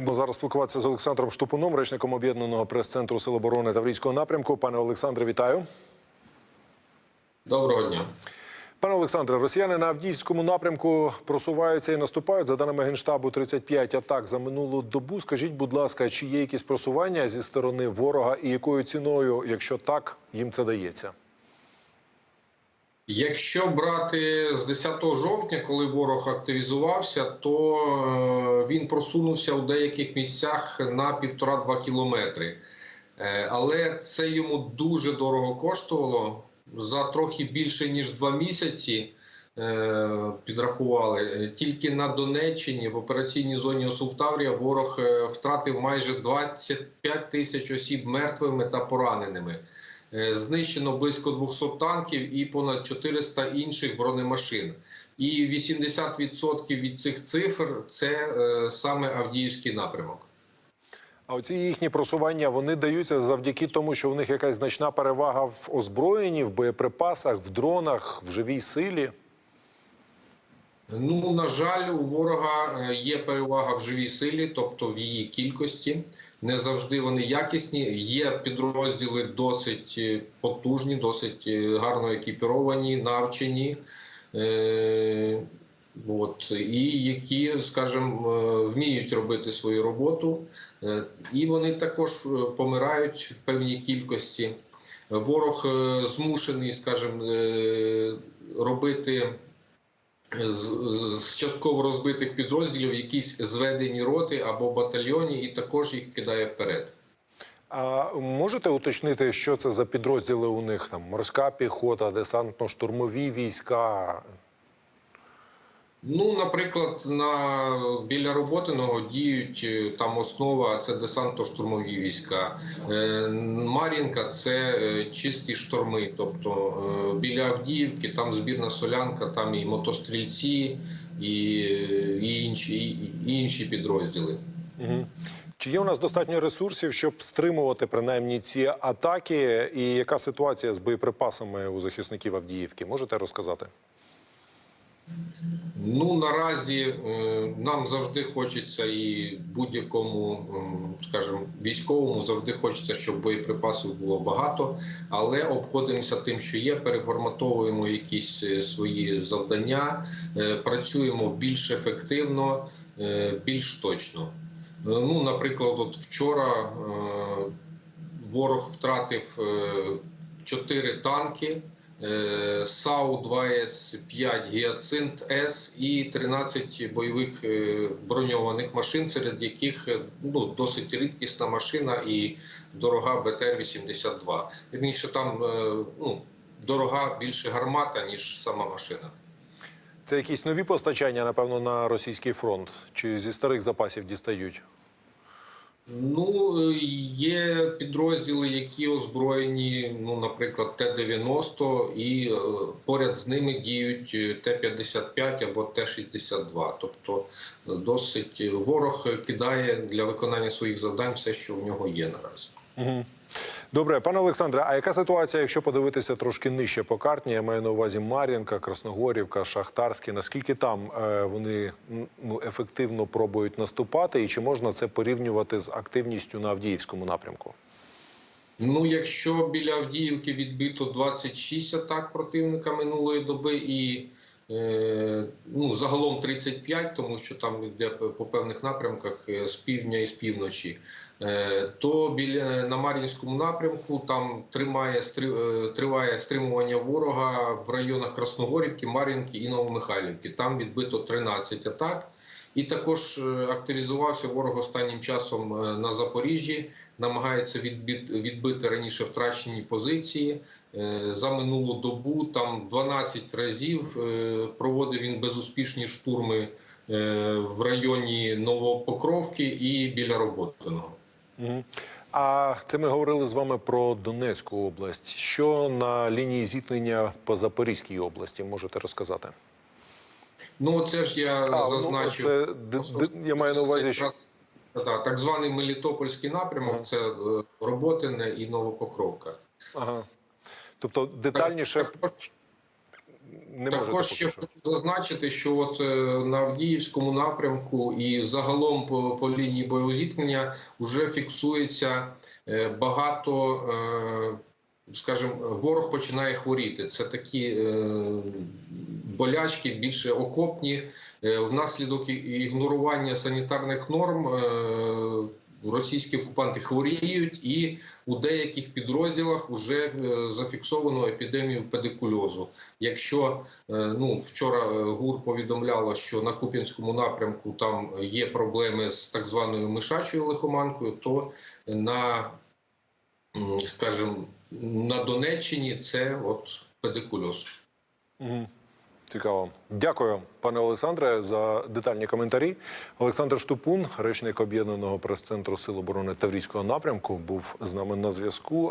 Бо зараз спілкуватися з Олександром Штупуном, речником об'єднаного прес-центру Сил оборони Таврійського напрямку. Пане Олександре, вітаю. Доброго дня. Пане Олександре, росіяни на Авдіївському напрямку просуваються і наступають. За даними генштабу, 35 атак за минулу добу. Скажіть, будь ласка, чи є якісь просування зі сторони ворога і якою ціною, якщо так, їм це дається? Якщо брати з 10 жовтня, коли ворог активізувався, то е, він просунувся у деяких місцях на півтора-два кілометри. Е, Але це йому дуже дорого коштувало. За трохи більше ніж два місяці е, підрахували. Тільки на Донеччині в операційній зоні Осувтаврія ворог втратив майже 25 тисяч осіб мертвими та пораненими. Е, Знищено близько 200 танків і понад 400 інших бронемашин. І 80% від цих цифр це е, саме Авдіївський напрямок. А оці їхні просування вони даються завдяки тому, що в них якась значна перевага в озброєнні, в боєприпасах, в дронах, в живій силі. Ну на жаль, у ворога е, є перевага в живій силі, тобто в її кількості. Не завжди вони якісні. Є підрозділи досить е, потужні, досить е, гарно екіпіровані, навчені. От і які, скажімо, вміють робити свою роботу, і вони також помирають в певній кількості. Ворог змушений, скажімо, робити з, частково розбитих підрозділів якісь зведені роти або батальйоні, і також їх кидає вперед. А можете уточнити, що це за підрозділи у них? Там морська піхота, десантно-штурмові війська. Ну, наприклад, на біля роботиного діють е, там основа це десантно-штурмові війська. Е, Мар'їнка це е, чисті шторми. Тобто біля Авдіївки там збірна солянка, там і мотострільці, і, і, інші, і інші підрозділи. Угу. Чи є у нас достатньо ресурсів, щоб стримувати принаймні ці атаки? І яка ситуація з боєприпасами у захисників Авдіївки? Можете розказати? Ну наразі е, нам завжди хочеться і будь-якому, скажімо, військовому завжди хочеться, щоб боєприпасів було багато, але обходимося тим, що є, переформатовуємо якісь е, свої завдання, е, працюємо більш ефективно, е, більш точно. Е, Ну, наприклад, от вчора е, ворог втратив е, чотири танки. Е, САУ 2С5 Гіацинт С і 13 бойових е, броньованих машин, серед яких е, ну, досить рідкісна машина і дорога БТР-82. Вірніше, там ну, дорога більше гармата, ніж сама машина. Це якісь нові постачання, напевно, на російський фронт, чи зі старих запасів дістають? Ну, е, є підрозділи, які озброєні, ну, наприклад, Т-90, і е, поряд з ними діють е, Т-55 або Т-62. Тобто досить ворог кидає для виконання своїх завдань все, що в нього є наразі. Добре, пане Олександре, а яка ситуація, якщо подивитися трошки нижче по карті? Я маю на увазі Мар'їнка, Красногорівка, Шахтарське. Наскільки там е, вони ну, ефективно пробують наступати, і чи можна це порівнювати з активністю на Авдіївському напрямку? Ну, якщо біля Авдіївки відбито 26 атак противника минулої доби і ну, загалом 35, тому що там йде по певних напрямках е, з півдня і з півночі, е, то біля на Мар'їнському напрямку там тримає е, триває стримування ворога в районах Красногорівки, Мар'їнки і Новомихайлівки. Там відбито 13 атак. І також е, активізувався ворог останнім часом е, на Запоріжжі, намагається відбити, раніше втрачені позиції. Е, За минулу добу там 12 разів е, проводив він безуспішні штурми е, в районі Новопокровки і біля Роботиного. А це ми говорили з вами про Донецьку область. Що на лінії зіткнення по Запорізькій області можете розказати? Ну, це ж я А, ну, це д- д- я маю на увазі, що- Так, так званий Мелітопольський напрямок Ага. це е, Роботине і Новопокровка. Ага. Тобто детальніше Також не Також ще хочу зазначити, що от е, на Авдіївському напрямку і загалом по, по лінії боєзіткнення вже фіксується е, багато, скажімо, ворог починає хворіти. Це такі болячки, більше окопні. Е, Внаслідок ігнорування санітарних норм е, російські окупанти хворіють, і у деяких підрозділах вже е, зафіксовано епідемію педикульозу. Якщо ну вчора ГУР повідомляло, що на Куп'янському напрямку там є проблеми з так званою мишачою лихоманкою, то на скажімо, на Донеччині це от педикульоз. Мгм. Цікаво. Дякую, пане Олександре, за детальні коментарі. Олександр Штупун, речник об'єднаного прес-центру Сил оборони Таврійського напрямку, був з нами на зв'язку.